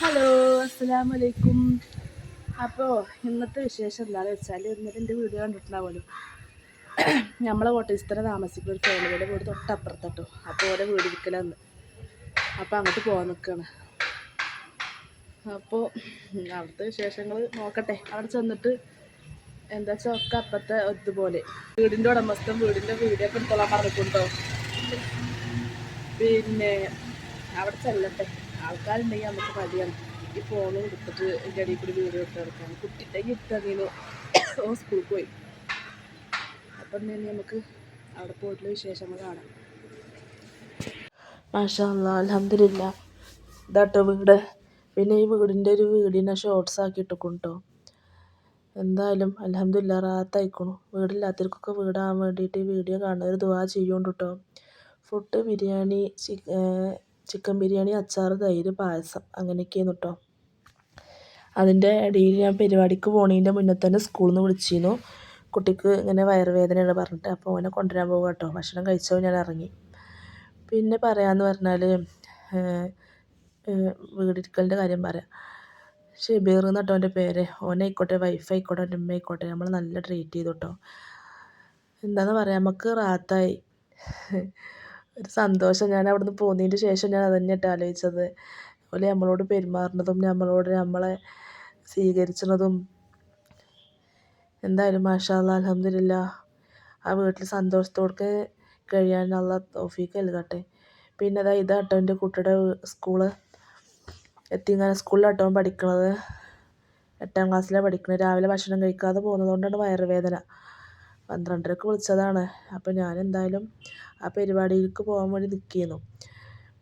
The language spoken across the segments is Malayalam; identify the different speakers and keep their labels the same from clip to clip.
Speaker 1: ഹലോ അസ്സലാമു വലൈക്കും അപ്പോൾ ഇന്നത്തെ വിശേഷം എന്താണെന്ന് വെച്ചാൽ ഇന്നലെ എന്റെ വീഡിയോ കണ്ടിട്ടുണ്ടാവുമല്ലോ. നമ്മളെ കോട്ടയസ്ഥനെ താമസിക്കുന്ന ഒരു ഫാമിലിയുടെ വീട് തൊട്ടപ്പുറത്തട്ടോ. അപ്പോൾ ഓരോ വീട് അപ്പോൾ അങ്ങോട്ട് പോകാൻ നിൽക്കുകയാണ് അപ്പോൾ അവിടുത്തെ വിശേഷങ്ങൾ നോക്കട്ടെ. അവിടെ ചെന്നിട്ട് എന്താ വെച്ചാൽ ഒക്കെ അപ്പത്തെ ഒത്തുപോലെ വീടിന്റെ ഉടമസ്ഥൻ വീടിന്റെ ഒക്കെ എടുത്തോളാൻ പറഞ്ഞിട്ടുണ്ടോ? പിന്നെ അവിടെ ചെല്ലട്ടെ. ആൾക്കാരുണ്ടെങ്കിൽ നമുക്ക് മതിയാണ് ഈ ഫോൺ കൊടുത്തിട്ട് എന്റെ അടിയിൽ കൂടി വീഡിയോ ഇട്ട് എടുക്കാൻ കുട്ടിയുണ്ടെങ്കിൽ ഇട്ടതിന് ഓ സ്കൂളിൽ പോയി. അപ്പം തന്നെ നമുക്ക് അവിടെ പോയിട്ടുള്ള വിശേഷങ്ങൾ കാണാം. മാഷാ അലഹമില്ല ഇതാട്ടോ വീട്. പിന്നെ ഈ വീടിന്റെ ഒരു വീടിനെ ഷോർട്സ് ആക്കി ഇട്ടിട്ടോ എന്തായാലും അലഹമില്ല റാത്തായിക്കണു വീടില്ലാത്തവർക്കൊക്കെ വീടാൻ വേണ്ടിയിട്ട് ഈ വീഡിയോ കാണുന്നവർ ദുവാ ചെയ്യുന്നുണ്ട് കേട്ടോ ഫുഡ് ബിരിയാണി ചിക്കൻ ബിരിയാണി അച്ചാർ തൈര് പായസം അങ്ങനെയൊക്കെയാണ് കേട്ടോ അതിന്റെ ഇടയിൽ ഞാൻ പരിപാടിക്ക് പോണതിന്റെ മുന്നേ തന്നെ സ്കൂളിൽ നിന്ന് വിളിച്ചിരുന്നു. കുട്ടിക്ക് ഇങ്ങനെ വയറുവേദനയാണ് പറഞ്ഞിട്ട് അപ്പോൾ അവനെ കൊണ്ടുവരാൻ പോകുക കേട്ടോ ഭക്ഷണം കഴിച്ചോ ഞാൻ ഇറങ്ങി. പിന്നെ പറയാമെന്ന് പറഞ്ഞാൽ വീടിരിക്കലിന്റെ കാര്യം പറയാം. ഷെബീർ എന്നിട്ടോ അവന്റെ പേര്. ഓനായിക്കോട്ടെ വൈഫ് ആയിക്കോട്ടെ എന്റെ നമ്മൾ നല്ല ട്രീറ്റ് ചെയ്തു കേട്ടോ എന്താണെന്ന് പറയാം നമുക്ക് റാത്തായി. ഒരു സന്തോഷം ഞാൻ അവിടുന്ന് പോന്നതിന് ശേഷം ഞാൻ കേട്ടോ ആലോചിച്ചത്. ഓൽ നമ്മളോട് പെരുമാറുന്നതും നമ്മളോട് നമ്മളെ സ്വീകരിച്ചതും. എന്തായാലും മാഷാ അല്ലാ അലഹമില്ല ആ വീട്ടിൽ സന്തോഷത്തോടെ കഴിയാൻ അള്ള തോഫീക്ക് നൽകട്ടെ. പിന്നെ അതാ ഇതാട്ടോ എന്റെ കുട്ടിയുടെ സ്കൂൾ. എത്തിങ്ങാന സ്കൂളിലാട്ടോ പഠിക്കണത്. എട്ടാം ക്ലാസ്സിലാണ് പഠിക്കുന്നത് രാവിലെ ഭക്ഷണം കഴിക്കാതെ പോകുന്നത് കൊണ്ടാണ് വയറുവേദന. പന്ത്രണ്ടരക്ക് വിളിച്ചതാണ്. അപ്പോൾ ഞാൻ എന്തായാലും ആ പരിപാടിയിലേക്ക് പോകാൻ വേണ്ടി നിൽക്കുകയായിരുന്നു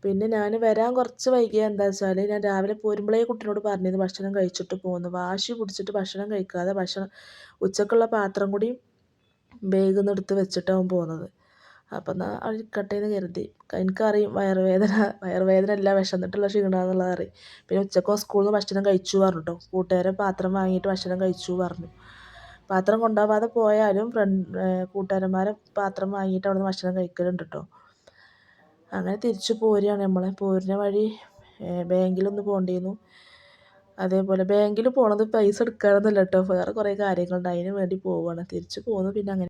Speaker 1: പിന്നെ ഞാൻ വരാൻ കുറച്ച് വൈകിയ എന്താ വെച്ചാൽ ഞാൻ രാവിലെ പോരുമ്പോഴേ കുട്ടീനോട് പറഞ്ഞിരുന്നു ഭക്ഷണം കഴിച്ചിട്ട് പോകുന്നു വാശി പിടിച്ചിട്ട് ഭക്ഷണം കഴിക്കാതെ ഭക്ഷണം ഉച്ചക്കുള്ള പാത്രം കൂടി ബാഗിൽ എടുത്ത് വെച്ചിട്ടാവും പോകുന്നത് അപ്പം എന്നാൽ അഴിക്കട്ടെ എന്ന് കരുതി. എനിക്കറിയും വയറുവേദന വയറുവേദന അല്ല വിശന്നിട്ടുള്ള ക്ഷീണമെന്നുള്ളത് അറിയും. പിന്നെ ഉച്ചക്കോ സ്കൂളിൽ നിന്ന് ഭക്ഷണം കഴിച്ചു പറഞ്ഞു കേട്ടോ കൂട്ടുകാരെ പാത്രം വാങ്ങിയിട്ട് ഭക്ഷണം കഴിച്ചു പറഞ്ഞു. പാത്രം കൊണ്ടുപോകാതെ പോയാലും ഫ്രണ്ട് കൂട്ടുകാരന്മാരെ പാത്രം വാങ്ങിയിട്ട് അവിടെ നിന്ന് ഭക്ഷണം കഴിക്കലുണ്ട് കേട്ടോ അങ്ങനെ തിരിച്ചു പോരുകയാണ് നമ്മൾ പോരുന്ന വഴി ബാങ്കിലൊന്ന് പോകേണ്ടിയിരുന്നു അതേപോലെ ബാങ്കിൽ പോണത് പൈസ എടുക്കാനൊന്നുമല്ല കേട്ടോ വേറെ കുറേ കാര്യങ്ങളുണ്ട്. അതിന് വേണ്ടി പോവുകയാണ് തിരിച്ചു പോന്നു. പിന്നെ അങ്ങനെ